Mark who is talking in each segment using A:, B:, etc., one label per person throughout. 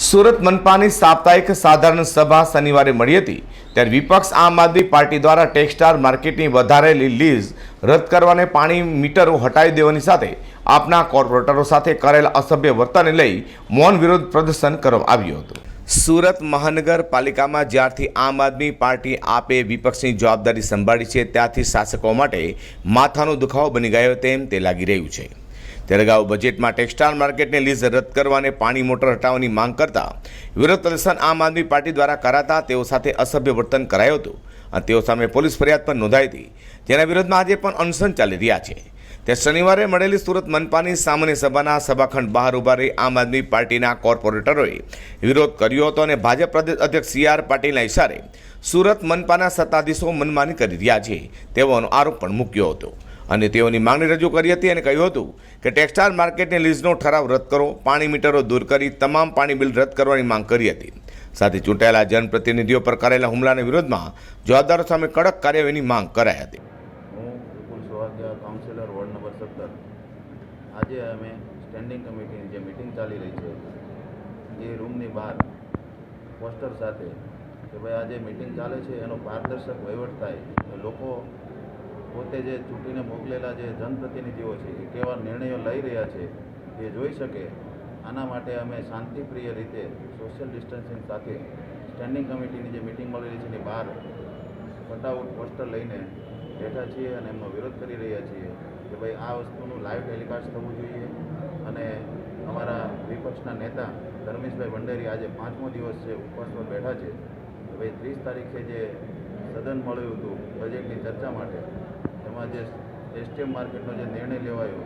A: સુરત મનપાની સાપ્તાહિક સાધારણ સભા શનિવારે મળી હતી, ત્યારે વિપક્ષ આમ આદમી પાર્ટી દ્વારા ટેક્સટાર માર્કેટની વધારેલી લીઝ રદ કરવાને પાણી મીટરો હટાવી દેવાની સાથે આપના કોર્પોરેટરો સાથે કરેલા અસભ્ય વર્તનને લઈ મૌન વિરોધ પ્રદર્શન કરવામાં આવ્યું હતું. સુરત મહાનગરપાલિકામાં જ્યારથી આમ આદમી પાર્ટી આપે વિપક્ષની જવાબદારી સંભાળી છે, ત્યારથી શાસકો માટે માથાનો દુખાવો બની ગયો તેમ તે લાગી રહ્યું છે. ત્યારે અગાઉ બજેટમાં ટેક્સટાઇલ માર્કેટને લીઝ રદ કરવા અને પાણી મોટર હટાવવાની માંગ કરતા વિરોધ પ્રદર્શન આમ આદમી પાર્ટી દ્વારા કરાતા તેઓ સાથે અસભ્ય વર્તન કરાયું હતું. અને તેઓ સામે પોલીસ ફરિયાદ પણ નોંધાઈ હતી. જેના વિરોધમાં આજે પણ અનશન ચાલી રહ્યા છે. તે શનિવારે મળેલી સુરત મનપાની સામાન્ય સભાના સભાખંડ બહાર ઊભા રહી આમ આદમી પાર્ટીના કોર્પોરેટરોએ વિરોધ કર્યો હતો અને ભાજપ પ્રદેશ અધ્યક્ષ સી આર પાટીલના ઇશારે સુરત મનપાના સત્તાધીશો મનમાની કરી રહ્યા છે. તેવાનો આરોપ પણ મૂક્યો હતો. અને તેઓની માંગણી રજૂ કરી હતી અને કહ્યું હતું કે ટેક્સટાઇલ માર્કેટની લીઝનો ઠરાવ રદ કરો, પાણી મીટરો દૂર કરી, તમામ પાણી બિલ રદ કરવાની માંગ કરી હતી. સાથે ચૂંટાયેલા જનપ્રતિનિધિઓ પર કરેલા હુમલાના વિરોધમાં જવાબદારો સામે કડક કાર્યવાહીની માંગ કરાઈ હતી.
B: હું Vipul Sohagiya councillor, ward number સત્તર. આજે અમે સ્ટેન્ડિંગ કમિટીની જે મિટિંગ ચાલી રહી છે એ રૂમની બહાર પોસ્ટર સાથે કે ભાઈ આજે મિટિંગ ચાલે છે, એનો પારદર્શક વહીવટ થાય લોકો પોતે જે ચૂંટીને મોકલેલા જે જનપ્રતિનિધિઓ છે, એ કેવા નિર્ણયો લઈ રહ્યા છે, એ જોઈ શકે. આના માટે અમે શાંતિપ્રિય રીતે સોશિયલ ડિસ્ટન્સિંગ સાથે સ્ટેન્ડિંગ કમિટીની જે મિટિંગ મળેલી છે એની બહાર ફટાઉટ પોસ્ટર લઈને બેઠા છીએ અને એમનો વિરોધ કરી રહ્યા છીએ કે ભાઈ આ વસ્તુનું લાઈવ ટેલિકાસ્ટ થવું જોઈએ અને અમારા વિપક્ષના નેતા ધર્મેશભાઈ ભંડેરી આજે પાંચમો દિવસ છે ઉપવાસ બેઠા છે. ભાઈ ત્રીસ તારીખે જે સદન મળ્યું હતું બજેટની ચર્ચા માટે એમાં જે એસટીએમ માર્કેટનો જે નિર્ણય લેવાયો,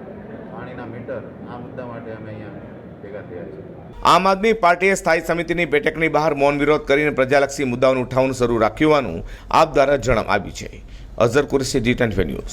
B: પાણીના મીટર, આ મુદ્દા માટે અમે અહીંયા ભેગા થયા છીએ.
A: આમ આદમી પાર્ટીએ સ્થાયી સમિતિની બેઠકની બહાર મૌન વિરોધ કરીને પ્રજાલક્ષી મુદ્દાઓનું ઉઠાવવાનું શરૂ રાખ્યું આપ દ્વારા જણાવ આવ્યું છે. Azhar Qureshi, G twenty news.